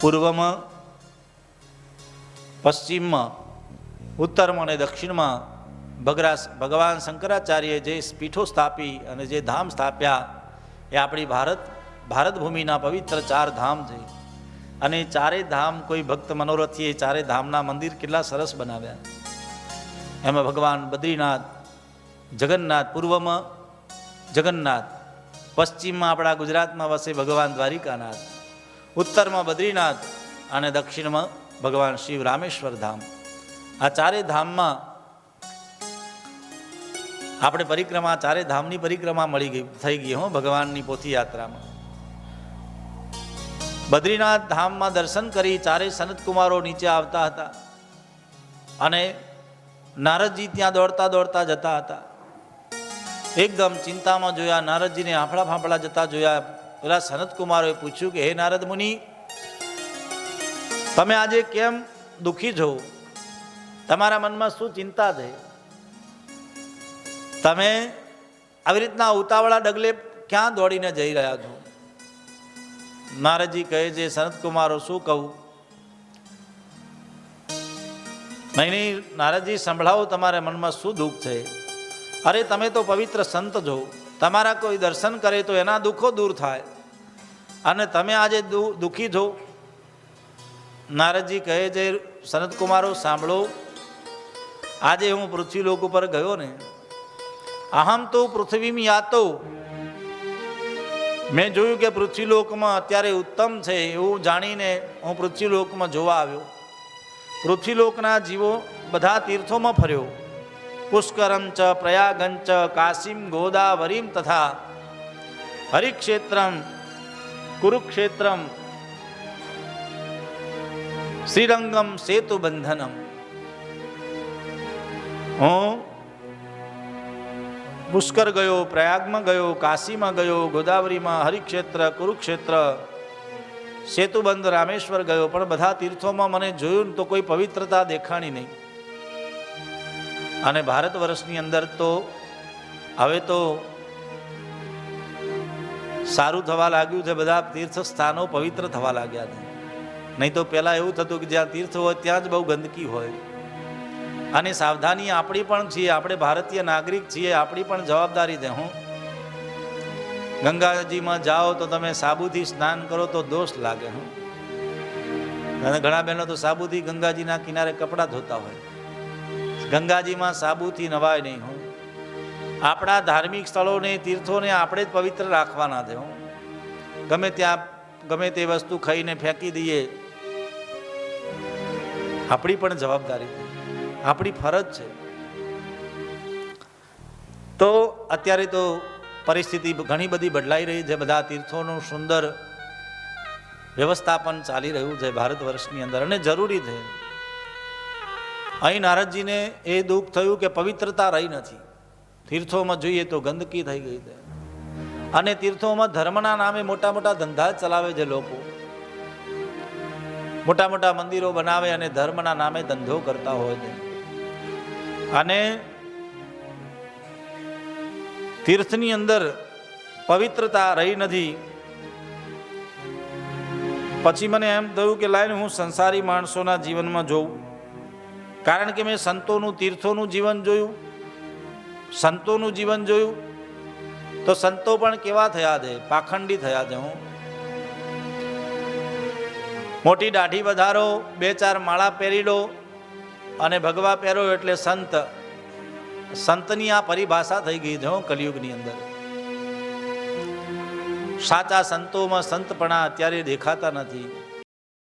પૂર્વમાં, પશ્ચિમમાં, ઉત્તરમાં અને દક્ષિણમાં ભગરા ભગવાન શંકરાચાર્યએ જે પીઠો સ્થાપી અને જે ધામ સ્થાપ્યા, એ આપણી ભારત ભારત ભૂમિના પવિત્ર ચાર ધામ છે. અને ચારે ધામ કોઈ ભક્ત મનોરથીએ એ ચારેય ધામના મંદિર કેટલા સરસ બનાવ્યા. એમાં ભગવાન બદ્રીનાથ, જગન્નાથ પૂર્વમાં, જગન્નાથ, પશ્ચિમમાં આપણા ગુજરાતમાં વસે ભગવાન દ્વારિકાનાથ. ઉત્તરમાં બદ્રીનાથ અને દક્ષિણમાં ભગવાન શિવ રામેશ્વર ધામ. આ ચારે ધામમાં આપણે પરિક્રમા ચારે ધામની પરિક્રમા મળી ગઈ, થઈ ગઈ હો ભગવાનની પોથી યાત્રામાં. બદ્રીનાથ ધામમાં દર્શન કરી ચારે સનત કુમારો નીચે આવતા હતા અને નારદજી ત્યાં દોડતા દોડતા જતા હતા. એકદમ ચિંતામાં જોયા, નારદજીને આફળા ફાંફળા જતા જોયા પેલા સનતકુમારોએ પૂછ્યું કે, હે નારદ મુનિ, તમે આજે કેમ દુઃખી છો? તમારા મનમાં શું ચિંતા છે? તમે આવી રીતના ઉતાવળા ડગલે ક્યાં દોડીને જઈ રહ્યા છો? નારદજી કહે છે સનતકુમારો શું કહું? નહીં નહીં, નારદજી, સંભળાવો તમારા મનમાં શું દુઃખ છે? અરે, તમે તો પવિત્ર સંત છો. તમારા કોઈ દર્શન કરે તો એના દુઃખો દૂર થાય. અને તમે આજે દુઃખી છો? નારદજી કહે છે સનત કુમારો, સાંભળો. આજે હું પૃથ્વીલોક ઉપર ગયો ને. અહમ તો પૃથ્વીમાં યાતો. મેં જોયું કે પૃથ્વીલોકમાં અત્યારે ઉત્તમ છે એવું જાણીને હું પૃથ્વીલોકમાં જોવા આવ્યો. પૃથ્વીલોકના જીવો બધા તીર્થોમાં ફર્યો. પુષ્કરમ ચ પ્રયાગંચ કાશીમ, ગોદાવરીમ તથા હરિક્ષેત્રમ કુરુક્ષેત્રમ શ્રીરંગમ સેતુ બંધનમ હું પુષ્કર ગયો પ્રયાગમાં ગયો કાશીમાં ગયો ગોદાવરીમાં હરિક્ષેત્ર કુરુક્ષેત્ર સેતુબંધ રામેશ્વર ગયો પણ બધા તીર્થોમાં મને જોયું તો કોઈ પવિત્રતા દેખાણી નહીં અને ભારત વર્ષની અંદર તો હવે તો સારું થવા લાગ્યું છે, બધા તીર્થ સ્થાનો પવિત્ર થવા લાગ્યા છે. નહીં તો પહેલાં એવું થતું કે જ્યાં તીર્થ હોય, ત્યાં જ બહુ ગંદકી હોય. અને સાવધાની આપણી પણ છીએ, આપણે ભારતીય નાગરિક છીએ, આપણી પણ જવાબદારી છે, હું. ગંગાજીમાં જાઓ તો તમે સાબુથી સ્નાન કરો તો દોષ લાગે, હું. અને ઘણા બહેનો તો સાબુથી ગંગાજીના કિનારે કપડાં ધોતા હોય. ગંગાજીમાં સાબુથી નવાય નહીં, હું. આપણા ધાર્મિક સ્થળોને, તીર્થોને આપણે જ પવિત્ર રાખવાના છે ગમે ત્યાં, ગમે તે વસ્તુ ખાઈને ફેંકી દઈએ, આપણી પણ જવાબદારી આપણી ફરજ છે. તો અત્યારે તો પરિસ્થિતિ ઘણી બધી બદલાઈ રહી છે, બધા તીર્થોનું સુંદર વ્યવસ્થાપન ચાલી રહ્યું છે ભારત વર્ષની અંદર અને જરૂરી છે. અહીં નારદજીને એ દુઃખ થયું કે પવિત્રતા રહી નથી. તીર્થોમાં જોઈએ તો ગંદકી થઈ ગઈ છે. અને તીર્થોમાં ધર્મના નામે મોટા મોટા ધંધા ચલાવે છે લોકો. મોટા મોટા મંદિરો બનાવે અને ધર્મના નામે ધંધો કરતા હોય છે. અને તીર્થની અંદર પવિત્રતા રહી નથી. પછી મને એમ થયું કે લાઈને હું સંસારી માણસોના જીવનમાં જોઉં. કારણ કે મેં સંતોનું, તીર્થોનું જીવન જોયું. સંતોનું જીવન જોયું, તો સંતો પણ કેવા થયા છે પાખંડી થયા છે હું. મોટી દાઢી વધારો, બે ચાર માળા પહેરી લો અને ભગવા પહેરો એટલે સંત. સંતની આ પરિભાષા થઈ ગઈ છે કલિયુગની અંદર. સાચા સંતોમાં સંતપણા અત્યારે દેખાતા નથી.